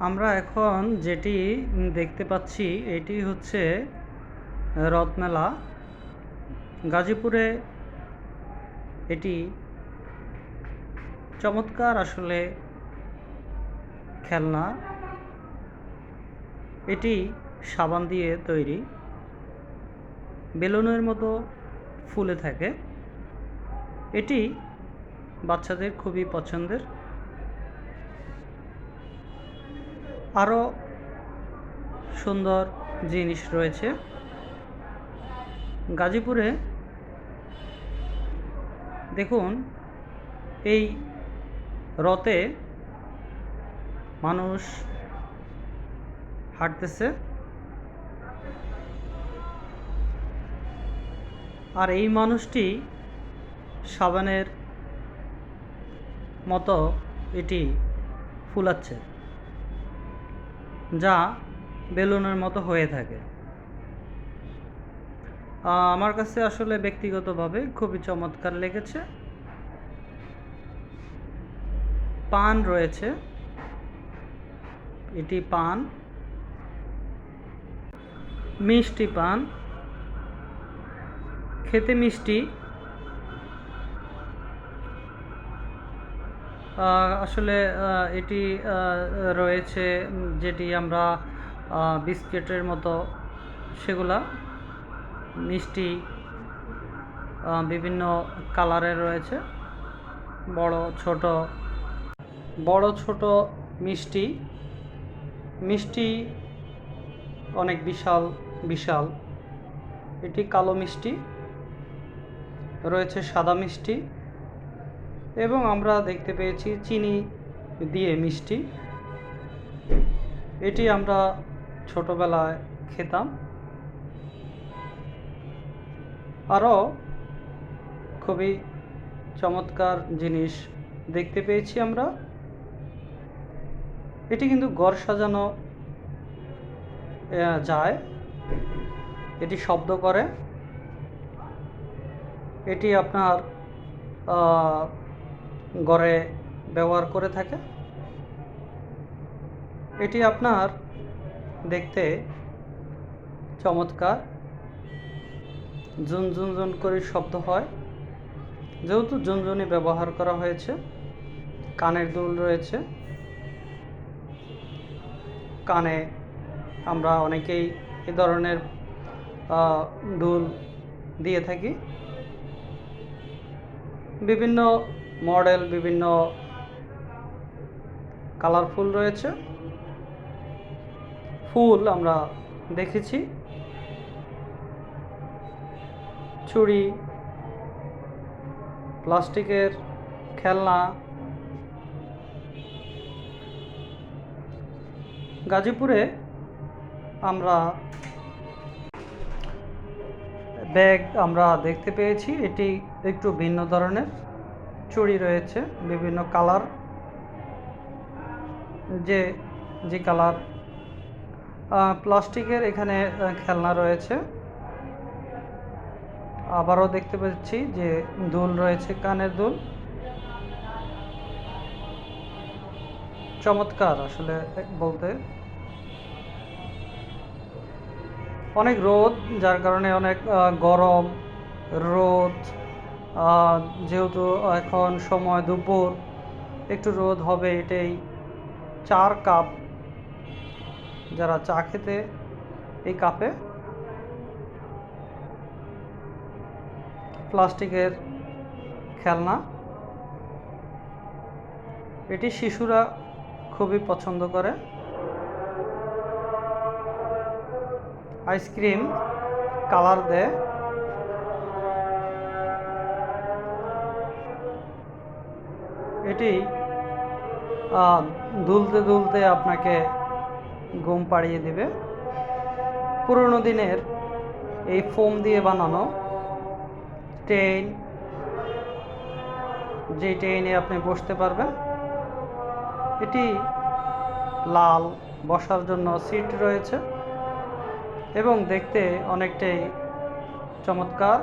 আমরা এখন যেটি দেখতে পাচ্ছি, এটি হচ্ছে রথমেলা। গাজীপুরে এটি চমৎকার আসলে খেলনা। এটি সাবান দিয়ে তৈরি। বেলুনের মতো ফুলে থাকে। এটি বাচ্চাদের খুবই পছন্দের। আরও সুন্দর জিনিস রয়েছে। গাজীপুরে দেখুন, এই রথে মানুষ হাঁটতেছে। আর এই মানুষটি সাবানের মতো এটি ফুলাচ্ছে। যা বেলুনের মতো হয়ে থাকে। আমার কাছে আসলে ব্যক্তিগতভাবে খুবই চমৎকার লেগেছে। পান রয়েছে। এটি পান। মিষ্টি পান। খেতে মিষ্টি। আসলে এটি রয়েছে যেটি আমরা বিস্কিটের মতো সেগুলা, মিষ্টি বিভিন্ন কালারের রয়েছে। বড়, ছোট বড়, ছোট মিষ্টি। মিষ্টি অনেক বিশাল বিশাল। এটি কালো মিষ্টি, রয়েছে সাদা মিষ্টি। এবং আমরা দেখতে পেয়েছি চিনি দিয়ে মিষ্টি। এটি আমরা ছোটবেলায় খেতাম। আরও খুবই চমৎকার জিনিস দেখতে পেয়েছি আমরা। এটি কিন্তু গড় সাজানো যায়। এটি শব্দ করে। এটি আপনার ঘরে ব্যবহার করে থাকে। এটি আপনার দেখতে চমৎকার। জুন জুন জুন করে শব্দ হয়। যেহেতু জুনজুনি ব্যবহার করা হয়েছে, কানের দুল রয়েছে। কানে আমরা অনেকেই এ ধরনের দুল দিয়ে থাকি। বিভিন্ন মডেল বিভিন্ন কালারফুল রয়েছে। ফুল আমরা দেখেছি। চুড়ি, প্লাস্টিকের খেলনা, গাজীপুরে আমরা ব্যাগ আমরা দেখতে পেয়েছি। এটি একটু ভিন্ন ধরনের। চুড়ি রয়েছে, বিভিন্ন কালার। যে যে কালার। প্লাস্টিকের এখানে খেলনা রয়েছে। আবারও দেখতে পাচ্ছি যে দুল রয়েছে, কানের দুল। চমৎকার আসলে বলতে। অনেক রোদ, যার কারণে অনেক গরম, রোদ। যেহেতু এখন সময় দুপুর, একটু রোদ হবে এটাই। চার কাপ, যারা চা খেতে, এই কাপে প্লাস্টিকের খেলনা। এটি শিশুরা খুবই পছন্দ করে। আইসক্রিম কালার দেয়। এটি দুলতে দুলতে আপনাকে ঘুম পাড়িয়ে দিবে। পুরনো দিনের এই ফোম দিয়ে বানানো ট্রেন যে ট্রেনে আপনি বসতে পারবেন, এটি লাল, বসার জন্য সিট রয়েছে এবং দেখতে অনেকটাই চমৎকার।